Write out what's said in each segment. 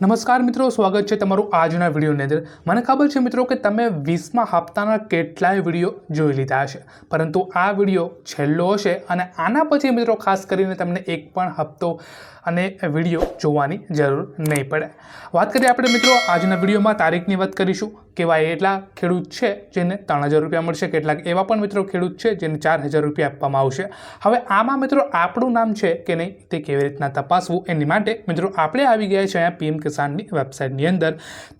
નમસ્કાર મિત્રો, સ્વાગત છે તમારું આજના વિડીયોની અંદર. મને ખબર છે મિત્રો કે તમે વીસમા હપ્તાના કેટલાય વીડિયો જોઈ લીધા હશે. પરંતુ આ વીડિયો છેલ્લો હશે અને આના પછી મિત્રો ખાસ કરીને તમને એક પણ હપ્તો અને વીડિયો જોવાની જરૂર નહીં પડે. વાત કરીએ આપણે મિત્રો આજના વિડીયોમાં તારીખની વાત કરીશું. કેવા એટલા ખેડૂત છે જેને ત્રણ હજાર રૂપિયા મળશે. કેટલાક એવા પણ મિત્રો ખેડૂત છે જેને ચાર હજાર રૂપિયા આપવામાં આવશે. હવે આમાં મિત્રો આપણું નામ છે કે નહીં તે કેવી રીતના તપાસવું એની માટે મિત્રો આપણે આવી ગયા છે અહીંયા પીએમ કિસાનની વેબસાઇટની અંદર.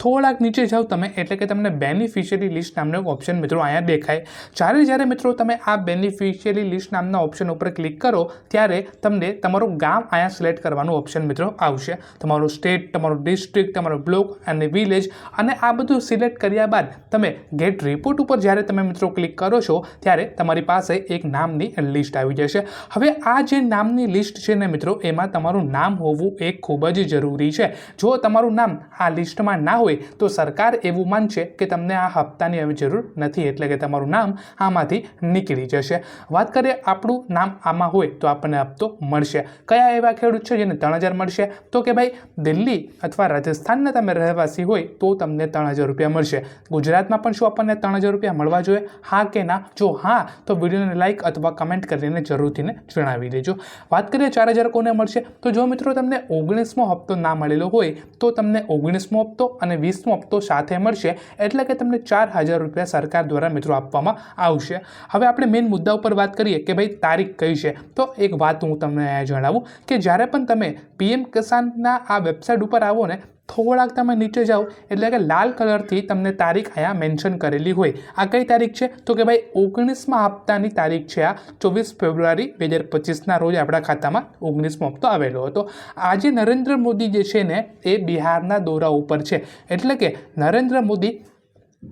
થોડાક નીચે જાઓ તમે, એટલે કે તમને બેનિફિશિયરી લિસ્ટ નામનો ઓપ્શન મિત્રો અહીંયા દેખાય. જ્યારે જ્યારે મિત્રો તમે આ બેનિફિશિયરી લિસ્ટ નામના ઓપ્શન ઉપર ક્લિક કરો, ત્યારે તમને તમારું ગામ અહીંયા સિલેક્ટ કરવાનું ઓપ્શન મિત્રો આવશે. તમારું સ્ટેટ તમારું ડિસ્ટ્રિક્ટ તમારો બ્લોક અને વિલેજ અને આ બધું સિલેક્ટ કર્યા બાદ તમે ગેટ રિપોર્ટ ઉપર જ્યારે તમે મિત્રો ક્લિક કરો છો, ત્યારે તમારી પાસે એક નામની લિસ્ટ આવી જશે. હવે આ જે નામની લિસ્ટ છે ને મિત્રો, એમાં તમારું નામ હોવું એ ખૂબ જ જરૂરી છે. જો તમારું નામ આ લિસ્ટમાં ના હોય, તો સરકાર એવું માનશે કે તમને આ હપ્તાની હવે જરૂર નથી, એટલે કે તમારું નામ આમાંથી નીકળી જશે. વાત કરીએ આપણું નામ આમાં હોય, તો આપણને હપ્તો મળશે. કયા એવા ખેડૂત છે જેને ત્રણ હજાર મળશે? તો કે ભાઈ, દિલ્હી અથવા રાજસ્થાનના તમે રહેવાસી હોય, તો તમને ત્રણ હજાર રૂપિયા મળશે. ગુજરાતમાં પણ શું આપણને ત્રણ હજાર રૂપિયા મળવા જોઈએ? હા કે ના? જો હા, તો વિડીયોને લાઇક અથવા કમેન્ટ કરીને જરૂરથીને જણાવી દેજો. વાત કરીએ ચાર હજાર કોને મળશે? તો જો મિત્રો તમને ઓગણીસમો હપ્તો ના મળેલો હોય, તો તમને ઓગણીસમો હપ્તો અને વીસમો હપ્તો સાથે મળશે, એટલે કે તમને ચાર હજાર રૂપિયા સરકાર દ્વારા મિત્રો આપવામાં આવશે. હવે આપણે મેઇન મુદ્દા ઉપર વાત કરીએ કે ભાઈ તારીખ કઈ છે? તો એક વાત હું તમને જણાવું કે જ્યારે પણ તમે પીએમ કિસાનના આ વેબસાઇટ ઉપર આવો ને થોડાક તમે નીચે જાઓ, એટલે કે લાલ કલરથી તમને તારીખ અહીંયા મેન્શન કરેલી હોય. આ કઈ તારીખ છે? તો કે ભાઈ ઓગણીસમાં હપ્તાની તારીખ છે આ, ચોવીસ ફેબ્રુઆરી બે હજાર પચીસના રોજ આપણા ખાતામાં ઓગણીસમો હપ્તો આવેલો હતો. આજે નરેન્દ્ર મોદી જે છે ને, એ બિહારના દોરા ઉપર છે. એટલે કે નરેન્દ્ર મોદી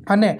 અને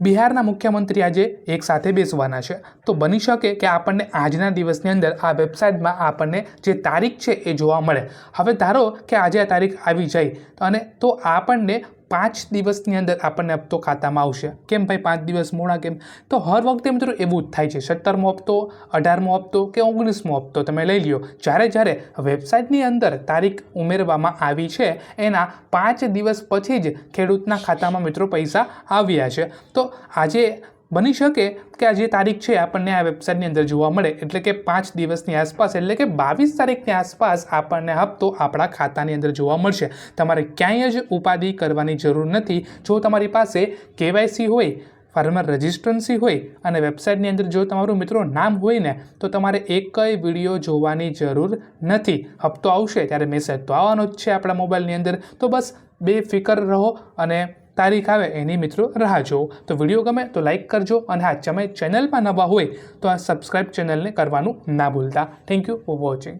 બિહારના મુખ્યમંત્રી આજે એક સાથે બેસવાના છે. તો બની શકે કે આપણને આજના દિવસની અંદર આ વેબસાઇટમાં આપણને જે તારીખ છે એ જોવા મળે. હવે ધારો કે આજે આ તારીખ આવી જાય અને તો આપણને પાંચ દિવસની અંદર આપણને હપ્તો ખાતામાં આવશે. કેમ ભાઈ પાંચ દિવસ મોડા કેમ? તો હર વખતે મિત્રો એવું જ થાય છે. સત્તરમો હપ્તો, અઢારમો હપ્તો કે ઓગણીસમો હપ્તો તમે લઈ લ્યો. જ્યારે જ્યારે વેબસાઇટની અંદર તારીખ ઉમેરવામાં આવી છે, એના પાંચ દિવસ પછી જ ખેડૂતના ખાતામાં મિત્રો પૈસા આવ્યા છે. તો આજે બની શકે કે આ જે તારીખ છે આપણને આ વેબસાઇટની અંદર જોવા મળે. એટલે કે પાંચ દિવસની આસપાસ, એટલે કે બાવીસ તારીખની આસપાસ આપણને હપ્તો આપણા ખાતાની અંદર જોવા મળશે. તમારે ક્યાંય જ ઉપાધિ કરવાની જરૂર નથી. જો તમારી પાસે કેવાયસી હોય, ફાર્મર રજિસ્ટ્રન્સી હોય અને વેબસાઇટની અંદર જો તમારું મિત્રો નામ હોય ને, તો તમારે એકય વીડિયો જોવાની જરૂર નથી. હપ્તો આવશે ત્યારે મેસેજ તો આવવાનો જ છે આપણા મોબાઈલની અંદર. તો બસ, બેફિકર રહો અને તારીખ આવે એની મિત્રો રાહ જુઓ. તો વીડિયો ગમે તો લાઇક કરજો અને હા તમે ચેનલમાં નવા હોય તો આ સબસ્ક્રાઇબ ચેનલને કરવાનું ના ભૂલતા. Thank you for watching